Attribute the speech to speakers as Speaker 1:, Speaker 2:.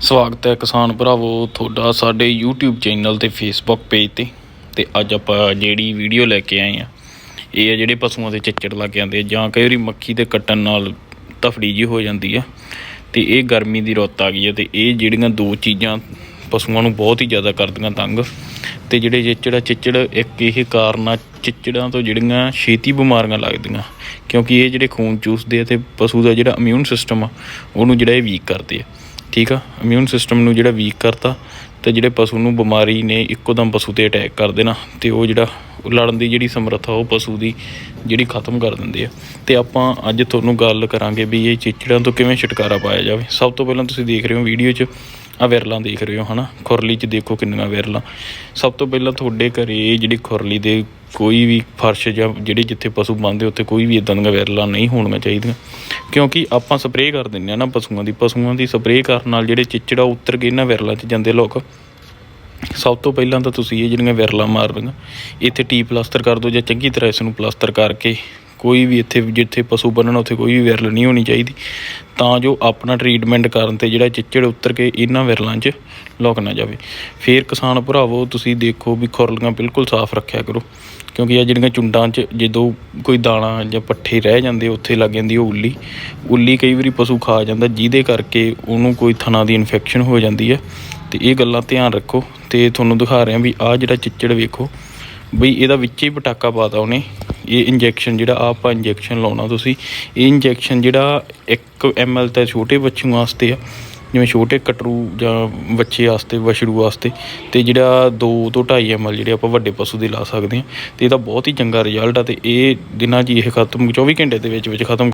Speaker 1: ਸਵਾਗਤ ਹੈ ਕਿਸਾਨ ਭਰਾਵੋ, ਤੁਹਾਡਾ ਸਾਡੇ YouTube ਚੈਨਲ ਤੇ Facebook ਪੇਜ ਤੇ। ਤੇ ਅੱਜ ਆਪਾਂ ਜਿਹੜੀ ਵੀਡੀਓ ਲੈ ਕੇ ਆਏ ਆ ਇਹ ਆ ਜਿਹੜੇ ਪਸ਼ੂਆਂ ਦੇ ਚੱਚੜ ਲੱਗ ਜਾਂਦੇ ਆ, ਜਾਂ ਕਈ ਵਾਰੀ ਮੱਖੀ ਦੇ ਕੱਟਣ ਨਾਲ ਤਫੜੀ ਜੀ ਹੋ ਜਾਂਦੀ ਆ। ਤੇ ਇਹ ਗਰਮੀ ਦੀ ਰੁੱਤ ਆ ਗਈ ਆ, ਤੇ ਇਹ ਜਿਹੜੀਆਂ ਦੋ ਚੀਜ਼ਾਂ ਪਸ਼ੂਆਂ ਨੂੰ ਬਹੁਤ ਹੀ ਜ਼ਿਆਦਾ ਕਰਦੀਆਂ ਤੰਗ। ਤੇ ਜਿਹੜੇ ਚਿੱਚੜਾ ਚਿੱਚੜ ਇੱਕ ਇਹ ਕਾਰਨ ਆ, ਚਿੱਚੜਾਂ ਤੋਂ ਜਿਹੜੀਆਂ ਛੇਤੀ ਬਿਮਾਰੀਆਂ ਲੱਗਦੀਆਂ। ਕਿਉਂਕਿ ਇਹ ਜਿਹੜੇ ਖੂਨ ਚੂਸਦੇ ਆ, ਤੇ ਪਸ਼ੂ ਦਾ ਜਿਹੜਾ ਇਮਿਊਨ ਸਿਸਟਮ ਆ, ਉਹਨੂੰ ਜਿਹੜਾ ਇਹ ਵੀਕ ਕਰਦੇ ਆ। ਠੀਕ ਆ? ਇਮਿਊਨ ਸਿਸਟਮ ਨੂੰ ਜਿਹੜਾ ਵੀਕ ਕਰਤਾ ਤੇ ਜਿਹੜੇ ਪਸ਼ੂ ਨੂੰ ਬਿਮਾਰੀ ਨੇ ਇੱਕੋ ਦਮ ਪਸ਼ੂ ਤੇ ਅਟੈਕ ਕਰ ਦੇਣਾ ਤੇ ਉਹ ਜਿਹੜਾ ਲੜਨ ਦੀ ਜਿਹੜੀ ਸਮਰੱਥਾ ਉਹ ਪਸ਼ੂ ਦੀ ਜਿਹੜੀ ਖਤਮ ਕਰ ਦਿੰਦੇ ਆ। ਤੇ ਆਪਾਂ ਅੱਜ ਤੁਹਾਨੂੰ ਗੱਲ ਕਰਾਂਗੇ ਵੀ ਇਹ ਚਿਚੜਾਂ ਤੋਂ ਕਿਵੇਂ ਛੁਟਕਾਰਾ ਪਾਇਆ ਜਾਵੇ। ਸਭ ਤੋਂ ਪਹਿਲਾਂ ਤੁਸੀਂ ਦੇਖ ਰਹੇ ਹੋ ਵੀਡੀਓ 'ਚ ਆ ਵਿਰਲਾਂ ਦੇਖ ਰਹੇ ਹੋ, ਹਨਾ? ਖੁਰਲੀ 'ਚ ਦੇਖੋ ਕਿੰਨੀਆਂ ਵਿਰਲਾਂ। ਸਭ ਤੋਂ ਪਹਿਲਾਂ ਤੁਹਾਡੇ ਘਰੇ ਜਿਹੜੀ ਖੁਰਲੀ ਦੇ ਕੋਈ ਵੀ ਫਰਸ਼ ਜਾਂ ਜਿਹੜੇ ਜਿੱਥੇ ਪਸ਼ੂ ਬੰਨਦੇ ਉੱਥੇ ਕੋਈ ਵੀ ਇਦਾਂ ਦੀਆਂ ਵਿਰਲਾਂ ਨਹੀਂ ਹੋਣੀਆਂ ਚਾਹੀਦੀਆਂ। ਕਿਉਂਕਿ ਆਪਾਂ ਸਪਰੇਅ ਕਰ ਦਿੰਦੇ ਆ ਨਾ ਪਸ਼ੂਆਂ ਦੀ। ਪਸ਼ੂਆਂ ਦੀ ਸਪਰੇਅ ਕਰਨ ਨਾਲ ਜਿਹੜੇ ਚਿਚੜਾ ਉਤਰ ਕੇ ਇਹਨਾਂ ਵਿਰਲਾਂ 'ਚ ਜਾਂਦੇ ਲੋਕ, ਸਭ ਤੋਂ ਪਹਿਲਾਂ ਤਾਂ ਤੁਸੀਂ ਇਹ ਜਿਹੜੀਆਂ ਵਿਰਲਾਂ ਮਾਰ ਇੱਥੇ ਟੀ ਪਲਾਸਟਰ ਕਰ ਦਿਓ ਜਾਂ ਚੰਗੀ ਤਰ੍ਹਾਂ ਇਸ ਨੂੰ ਪਲਾਸਟਰ ਕਰਕੇ ਕੋਈ ਵੀ ਇੱਥੇ, ਜਿੱਥੇ ਪਸ਼ੂ ਬੰਨਣਾ ਉੱਥੇ ਕੋਈ ਵੀ ਵਿਰਲ ਨਹੀਂ ਹੋਣੀ ਚਾਹੀਦੀ। ਤਾਂ ਜੋ ਆਪਣਾ ਟਰੀਟਮੈਂਟ ਕਰਨ ਤੇ ਜਿਹੜਾ ਚਿੱਚੜ ਉਤਰ ਕੇ ਇਹਨਾਂ ਵਿਰਲਾਂ 'ਚ ਲੁਕ ਨਾ ਜਾਵੇ। ਫੇਰ ਕਿਸਾਨ ਭਰਾਵੋ, ਤੁਸੀਂ ਦੇਖੋ ਵੀ ਖੁਰਲੀਆਂ ਬਿਲਕੁਲ ਸਾਫ਼ ਰੱਖਿਆ ਕਰੋ। ਕਿਉਂਕਿ ਇਹ ਜਿਹੜੀਆਂ ਚੁੰਡਾਂ 'ਚ ਜਦੋਂ ਕੋਈ ਦਾਣਾ ਜਾਂ ਪੱਠੇ ਰਹਿ ਜਾਂਦੇ, ਉੱਥੇ ਲੱਗ ਜਾਂਦੀ ਉਹ ਉੱਲੀ। ਉੱਲੀ ਕਈ ਵਾਰੀ ਪਸ਼ੂ ਖਾ ਜਾਂਦਾ, ਜਿਹਦੇ ਕਰਕੇ ਉਹਨੂੰ ਕੋਈ ਥਣਾ ਦੀ ਇਨਫੈਕਸ਼ਨ ਹੋ ਜਾਂਦੀ ਹੈ ਤੇ ਇਹ ਗੱਲਾਂ ਧਿਆਨ ਰੱਖੋ ਤੇ ਤੁਹਾਨੂੰ ਦਿਖਾ ਰਿਹਾ ਵੀ ਆਹ ਜਿਹੜਾ ਚਿੱਚੜ ਵੇਖੋ, ਬਈ ਇਹਦਾ ਵਿੱਚ ਹੀ ਪਟਾਕਾ ਪਾਤਾ ਉਹਨੇ। ਇਹ ਇੰਜੈਕਸ਼ਨ ਜਿਹੜਾ ਆਹ ਆਪਾਂ ਇੰਜੈਕਸ਼ਨ ਲਾਉਣਾ ਤੁਸੀਂ, ਇਹ ਇੰਜੈਕਸ਼ਨ ਜਿਹੜਾ 1 ml ਤਾਂ ਛੋਟੇ ਬੱਚਿਆਂ ਵਾਸਤੇ ਆ, ਜਿਵੇਂ ਛੋਟੇ ਕਟਰੂ ਜਾਂ ਬੱਚੇ ਵਾਸਤੇ, ਵਛੜੂ ਵਾਸਤੇ, ਤੇ ਜਿਹੜਾ 2 ਤੋਂ 2.5 ml ਜਿਹੜੇ ਆਪਾਂ ਵੱਡੇ ਪਸ਼ੂ ਦੇ ਲਾ ਸਕਦੇ ਹਾਂ, ਤੇ ਇਹਦਾ ਬਹੁਤ ਹੀ ਚੰਗਾ ਰਿਜ਼ਲਟ ਆ, ਤੇ ਇਹ ਦਿਨਾਂ 'ਚ ਇਹ ਖਤਮ 24 ਘੰਟੇ ਦੇ ਵਿੱਚ ਵਿੱਚ ਖਤਮ